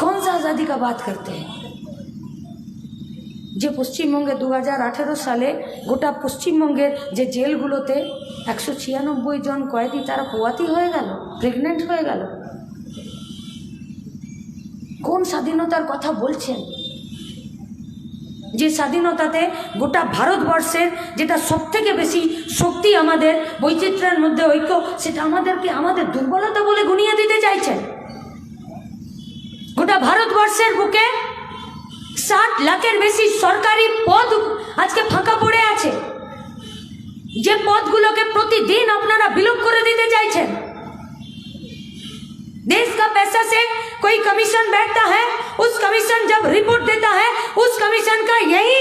कौन सा आज़ादी का बात करते हैं যে পশ্চিমবঙ্গে দু হাজার আঠেরো সালে গোটা পশ্চিমবঙ্গের যে জেলগুলোতে একশো ছিয়ানব্বই জন কয়েদি তারা পোয়াতি হয়ে গেল প্রেগনেন্ট হয়ে গেল কোন স্বাধীনতার কথা বলছেন যে স্বাধীনতাতে গোটা ভারতবর্ষের যেটা সব থেকে বেশি শক্তি আমাদের বৈচিত্র্যের মধ্যে ঐক্য সেটা আমাদেরকে আমাদের দুর্বলতা বলে গুনিয়ে দিতে চাইছেন গোটা ভারতবর্ষের বুকে ষাট লাখের বেশি সরকারি পদ আজকে ফাঁকা পড়ে আছে যে পদগুলোকে প্রতিদিন আপনারা বিলোপ করে দিতে চাইছেন देश का पैसा से कोई कमीशन बैठता है उस कमीशन जब रिपोर्ट देता है उस कमीशन का यही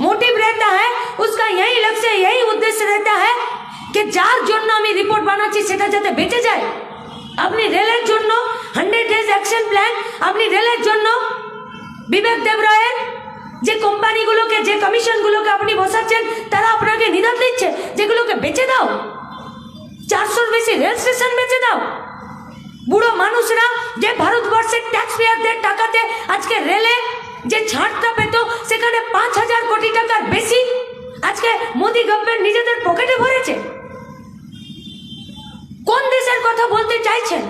मोटिव रहता है उसका यही लक्ष्य यही उद्देश्य रहता है कि যার জন্য আমি রিপোর্ট বানাচ্ছি সেটা যাতে বেঁচে যায় আপনি অ্যাকশন প্ল্যান আপনি রেলের জন্য বিবেক দেবরায়ের যে কোম্পানিগুলোকে, যে কমিশনগুলোকে আপনি বসাচ্ছেন, তারা আপনাকে নিদান দিচ্ছে, যেগুলোকে বেচে দাও। চারশোর বেশি রেল স্টেশন বেচে দাও। বুড়ো মানুষরা যে ভারতবর্ষের ট্যাক্স পেয়ারদের টাকাতে আজকে রেলে যে ছাড়টা পেত, সেখানে পাঁচ হাজার কোটি টাকার বেশি আজকে মোদি গভর্নমেন্ট নিজেদের পকেটে ভরেছে কোন দেশের কথা বলতে চাইছেন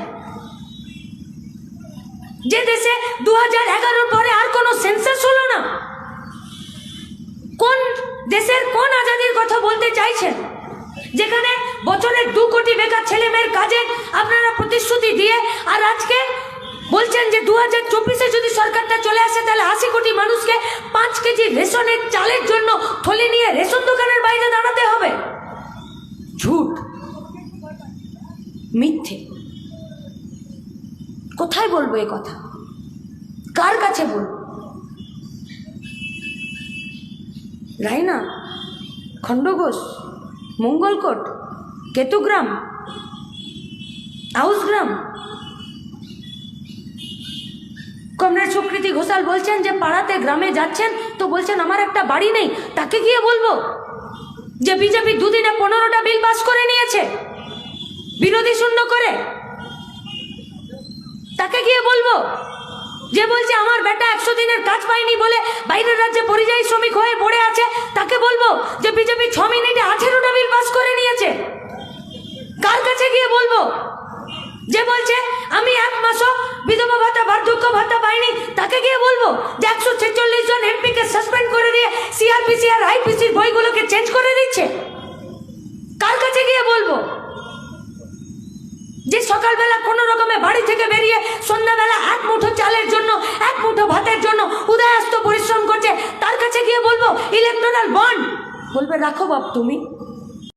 যে দেশে দু হাজার পরে আর কোনো সেন্সাস হলো না। কোন দেশের কোন আজাদির কথা বলতে চাইছেন? যেখানে বছরে দু কোটি বেকার ছেলে মেয়ের কাজে আপনারা প্রতিশ্রুতি দিয়ে আর আজকে বলছেন যে দু হাজার চব্বিশে যদি সরকারটা চলে আসে, তাহলে আশি কোটি মানুষকে পাঁচ কেজি রেশনের চালের জন্য থলি নিয়ে রেশন দোকানের বাইরে দাঁড়াতে হবে। ঝুট। মিথ্যে। কোথায় বলব এ কথা? কার কাছে বলব? রাইনা, খণ্ডঘোষ, মঙ্গলকোট, কেতুগ্রাম, আউসগ্রাম। কমরেড সুকৃতি ঘোষাল বলছেন যে, পাড়াতে গ্রামে যাচ্ছেন তো বলছেন, আমার একটা বাড়ি নেই, তাকে গিয়ে বলব যে, বিজেপি দুদিনে পনেরোটা বিল পাস করে নিয়েছে, বিরোধী শূন্য করে। তাকে গিয়ে বলব? যে বলছে, আমার বেটা একশো দিনের কাজ পায়নি বলে বাইরের রাজ্যে পরিযায়ী শ্রমিক হয়ে পড়ে আছে, তাকে বলব যে বিজেপি ছ মিনিটে আঠেরোটা বিল পাস করে নিয়েছে। কার কাছে গিয়ে বলব? যে বলছে, আমি এক মাসও বিধবা ভাতা, বার্ধক্য ভাতা পাইনি তাকে গিয়ে বলব যে একশো ছেচল্লিশ জন এমপিকে সাসপেন্ড করে দিয়ে সিআরপিসি আর আইপিসির বইগুলোকে চেঞ্জ করে দিচ্ছে কার কাছে গিয়ে বলব যে সকালবেলা কোনো রকমে বাড়ি থেকে বেরিয়ে সন্ধ্যাবেলা এক মুঠো চালের জন্য, এক মুঠো ভাতের জন্য উদয়াস্ত পরিশ্রম করছে, তার কাছে গিয়ে বলব ইলেকট্রোনাল বন্ড বলবে, রাখো বাপ তুমি।